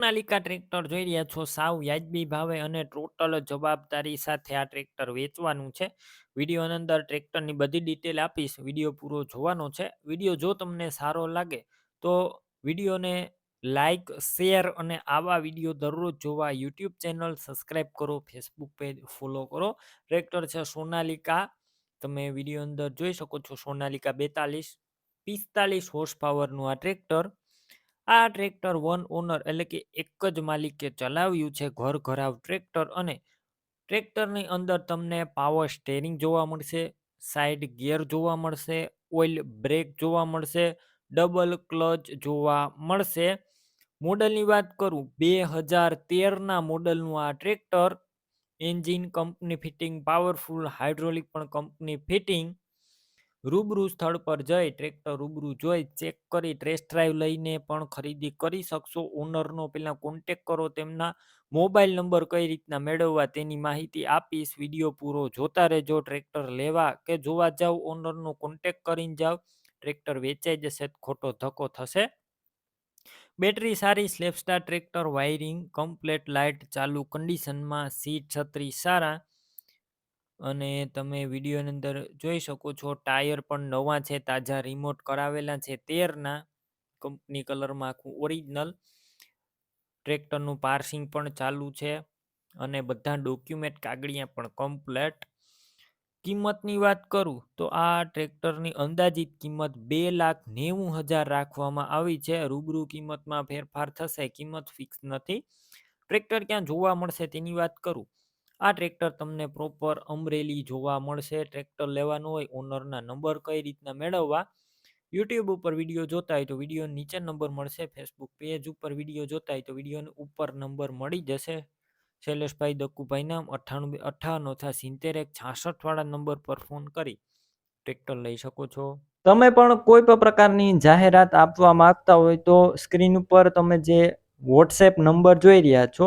Sonalika tractor જોઈ રહ્યા છો? સાવ વ્યાજબી ભાવે અને ટોટલ જવાબદારી સાથે આ ટ્રેક્ટર વેચવાનું છે. વિડીયોની અંદર ટ્રેક્ટરની બધી ડિટેલ આપીશ. વીડિયો પૂરો જોવાનો છે. વીડિયો જો તમને સારો લાગે, તો વિડીયોને લાઇક શેર અને આવા વીડિયો દરરોજ જોવા યુટ્યુબ ચેનલ સબસ્ક્રાઈબ કરો, ફેસબુક પેજ ફોલો કરો. ટ્રેક્ટર છે સોનાલિકા. તમે વીડિયો અંદર જોઈ શકો છો સોનાલિકા બેતાલીસ, પિસ્તાલીસ હોર્સ પાવરનું આ ટ્રેક્ટર. આ ટ્રેક્ટર વન ઓનર એટલે કે એક જ માલિકે ચલાવ્યું છે ઘર ઘરાવ ટ્રેક્ટર અને ટ્રેક્ટરની અંદર તમને પાવર સ્ટેરિંગ જોવા મળશે સાઈડ ગિયર જોવા મળશે ઓઇલ બ્રેક જોવા મળશે ડબલ ક્લચ જોવા મળશે. મોડલની વાત કરું, બે હજાર તેરના મોડલનું આ tractor engine company fitting powerful hydraulic પણ કંપની ફિટિંગ રૂબરૂ સ્થળ પર જઈ ટ્રેક્ટર રૂબરૂ જોઈ, ચેક કરી, ટેસ્ટ ડ્રાઈવ લઈને પણ ખરીદી કરી શકશો. ઓનરનો પહેલાં કોન્ટેક કરો, તેમના મોબાઈલ નંબર કઈ રીતના મેળવવા તેની માહિતી આપીશ. વીડિયો પૂરો જોતા રહેજો, ટ્રેક્ટર લેવા કે જોવા જાવ, ઓનરનો કોન્ટેક કરીને જાવ. ટ્રેક્ટર વેચાઈ જશે ખોટો ધક્કો થશે. બેટરી સારી સ્લેપસ્ટાર ટ્રેક્ટર, વાયરિંગ, કમ્પ્લેટ લાઇટ ચાલુ કન્ડિશનમાં સીટ છત્રી સારા. અને તમે વિડીયોની અંદર જોઈ શકો છો, ટાયર પણ નવા છે, તાજા રિમોટ કરાવેલા છે, તેરના કંપની કલરમાં આખું ઓરિજિનલ ટ્રેક્ટરનું પાર્સિંગ પણ ચાલુ છે અને બધા ડોક્યુમેન્ટ કાગળિયા પણ કમ્પ્લેટ કિંમતની વાત કરું તો આ ટ્રેક્ટરની અંદાજિત કિંમત બે લાખ નેવું હજાર રાખવામાં આવી છે. રૂબરૂ કિંમતમાં ફેરફાર થશે, કિંમત ફિક્સ નથી. ટ્રેક્ટર ક્યાં જોવા મળશે તેની વાત કરું. આ ટ્રેક્ટર તમને પ્રોપર અમરેલી જોવા મળશે. ટ્રેક્ટર લેવાનું હોય ઓનરના નંબર કઈ રીતના મેળવવા યુટ્યુબ ઉપર વીડિયો જોતા હોય તો વીડિયો નીચે નંબર મળશે. ફેસબુક પેજ ઉપર વીડિયો જોતા હોય તો વિડીયોની ઉપર નંબર મળી જશે. શૈલેષભાઈ દક્કુભાઈ નામ, અઠ્ઠાણું અઠ્ઠાણું થા સિત્તેર એક છાસઠ વાળા નંબર પર ફોન કરી ટ્રેક્ટર લઈ શકો છો. તમે પણ કોઈ પણ પ્રકારની જાહેરાત આપવા માંગતા હોય તો સ્ક્રીન ઉપર તમે જે વોટ્સએપ નંબર જોઈ રહ્યા છો